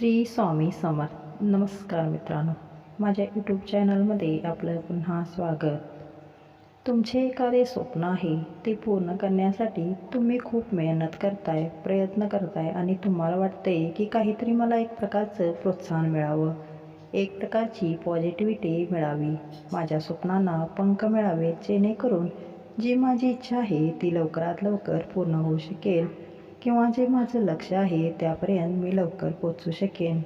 श्री स्वामी समर्थ. नमस्कार मित्रांनो. माझ्या यूट्यूब चॅनलमध्ये आपलं पुन्हा स्वागत. तुमचे एखादे स्वप्न आहे ते पूर्ण करण्यासाठी तुम्ही खूप मेहनत करताय प्रयत्न करताय आणि तुम्हाला वाटते की काहीतरी मला एक प्रकारचं प्रोत्साहन मिळावं. एक प्रकारची पॉझिटिव्हिटी मिळावी. माझ्या स्वप्नांना पंख मिळावे जेणेकरून जी माझी इच्छा आहे ती लवकरात लवकर पूर्ण होऊ शकेल. किंवा जे माझं लक्ष आहे त्यापर्यंत मी लवकर पोचू शकेन.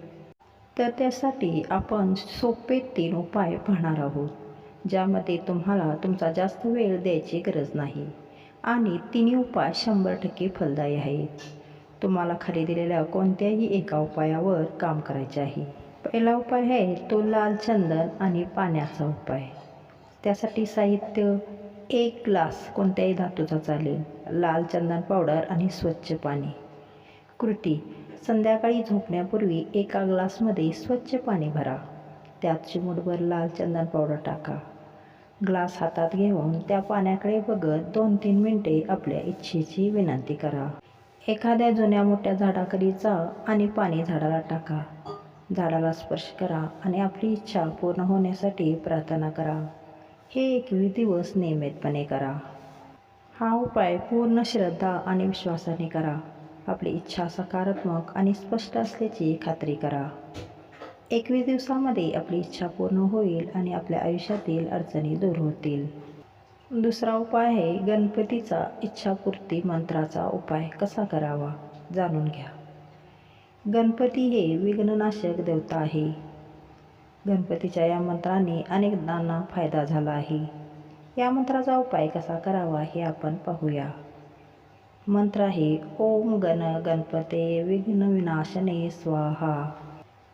तर त्यासाठी आपण सोपे तीन उपाय पाहणार आहोत ज्यामध्ये तुम्हाला तुमचा जास्त वेळ द्यायची गरज नाही. आणि तिन्ही उपाय शंभर टक्के फलदायी आहेत. तुम्हाला खाली दिलेल्या कोणत्याही एका उपायावर काम करायचे आहे. पहिला उपाय आहे तो लाल चंदन आणि पाण्याचा उपाय. त्यासाठी साहित्य एक ग्लास कोणत्याही धातूचा चालेल. लाल चंदन पावडर आणि स्वच्छ पाणी. कृती. संध्याकाळी झोपण्यापूर्वी एका ग्लासमध्ये स्वच्छ पाणी भरा. त्यात चिमूटभर लाल चंदन पावडर टाका. ग्लास हातात घेऊन त्या पाण्याकडे बघत दोन तीन मिनटे आपल्या इच्छेची विनंती करा. एखाद्या जुन्या मोठ्या झाडाखाली जा आणि पाणी झाडाला टाका. झाडाला स्पर्श करा आणि आपली इच्छा पूर्ण होण्यासाठी प्रार्थना करा. हे एकवीस दिवस नियमितपणे करा. हा उपाय पूर्ण श्रद्धा आणि विश्वासाने करा. आपली इच्छा सकारात्मक आणि स्पष्ट असल्याची खात्री करा. एकवीस दिवसामध्ये आपली इच्छा पूर्ण होईल आणि आपल्या आयुष्यातील अडचणी दूर होतील. दुसरा उपाय आहे गणपतीचा इच्छापूर्ती मंत्राचा उपाय कसा करावा जाणून घ्या. गणपती हे विघ्ननाशक देवता आहे. गणपतीच्या या मंत्राने अनेकांना फायदा झाला आहे. या मंत्राचा उपाय कसा करावा हे आपण पाहूया. मंत्र आहे ओम गण गणपते विघ्न विनाशने स्वाहा.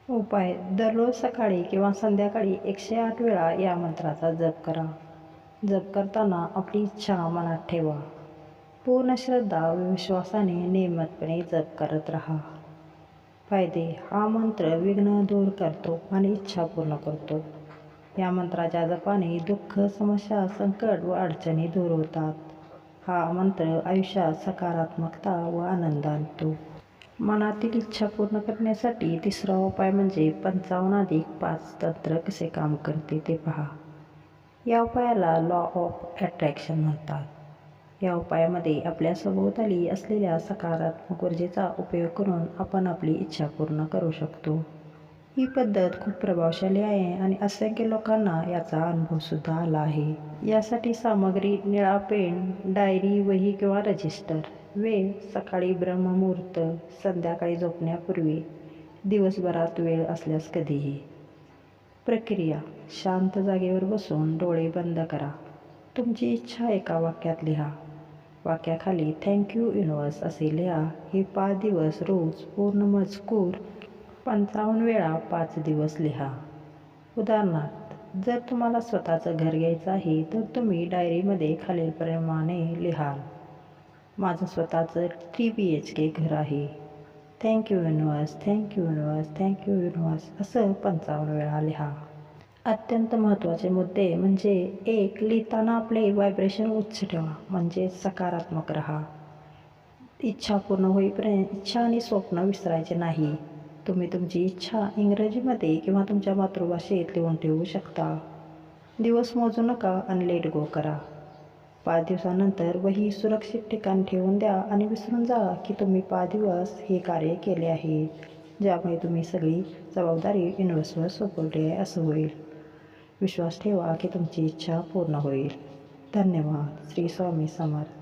उपाय दररोज सकाळी किंवा संध्याकाळी एकशे आठ वेळा या मंत्राचा जप करा. जप करताना आपली इच्छा मनात ठेवा. पूर्ण श्रद्धा व विश्वासाने नियमितपणे जप करत राहा. फायदे हा मंत्र विघ्न दूर करतो आणि इच्छा पूर्ण करतो. या मंत्राच्या जपाने दुःख समस्या संकट व अडचणी दूर होतात. हा मंत्र आयुष्यात सकारात्मकता व आनंद आणतो. मनातील इच्छा पूर्ण करण्यासाठी तिसरा उपाय म्हणजे पंचावन्न अधिक पाच तंत्र कसे काम करते ते पहा. या उपायाला लॉ ऑफ अट्रॅक्शन म्हणतात. या उपायामध्ये आपल्या सभोवताली असलेल्या सकारात्मक ऊर्जेचा उपयोग करून आपण आपली इच्छा पूर्ण करू शकतो. ही पद्धत खूप प्रभावशाली आहे आणि असंख्य लोकांना याचा अनुभवसुद्धा आला आहे. यासाठी सामग्री निळा पेन डायरी वही किंवा रजिस्टर वेळ सकाळी ब्रह्ममुहूर्त संध्याकाळी झोपण्यापूर्वी दिवसभरात वेळ असल्यास कधीही. प्रक्रिया शांत जागेवर बसून डोळे बंद करा. तुमची इच्छा एका वाक्यात लिहा. वाक्याखाली थँक्यू युनिवर्स असे लिहा. हे पाच दिवस रोज पूर्ण मजकूर पंचावन्न वेळा पाच दिवस लिहा. उदाहरणार्थ जर तुम्हाला स्वतःचं घर घ्यायचं आहे तर तुम्ही डायरीमध्ये खालीलप्रमाणे लिहाल. माझं स्वतःचं थ्री बी एच के घर आहे. Thank you universe thank you universe thank you universe असं पंचावन्न वेळा लिहा. अत्यंत महत्त्वाचे मुद्दे म्हणजे एक लिहिताना आपले व्हायब्रेशन उच्च ठेवा म्हणजे सकारात्मक राहा. इच्छा पूर्ण होईपर्यंत इच्छा आणि स्वप्न विसरायचे नाही. तुम्ही तुमची इच्छा इंग्रजीमध्ये किंवा तुमच्या मातृभाषेत लिहून ठेवू शकता. दिवस मोजू नका आणि लेट गो करा. पाच दिवसानंतर वही सुरक्षित ठिकाण ठेवून द्या आणि विसरून जा की तुम्ही पाच दिवस हे कार्य केले आहे ज्यामुळे तुम्ही सगळी जबाबदारी युनिवर्सवर सोपवली आहे असं होईल. विश्वास ठेवा की तुमची इच्छा पूर्ण होईल. धन्यवाद. श्री स्वामी समर्थ.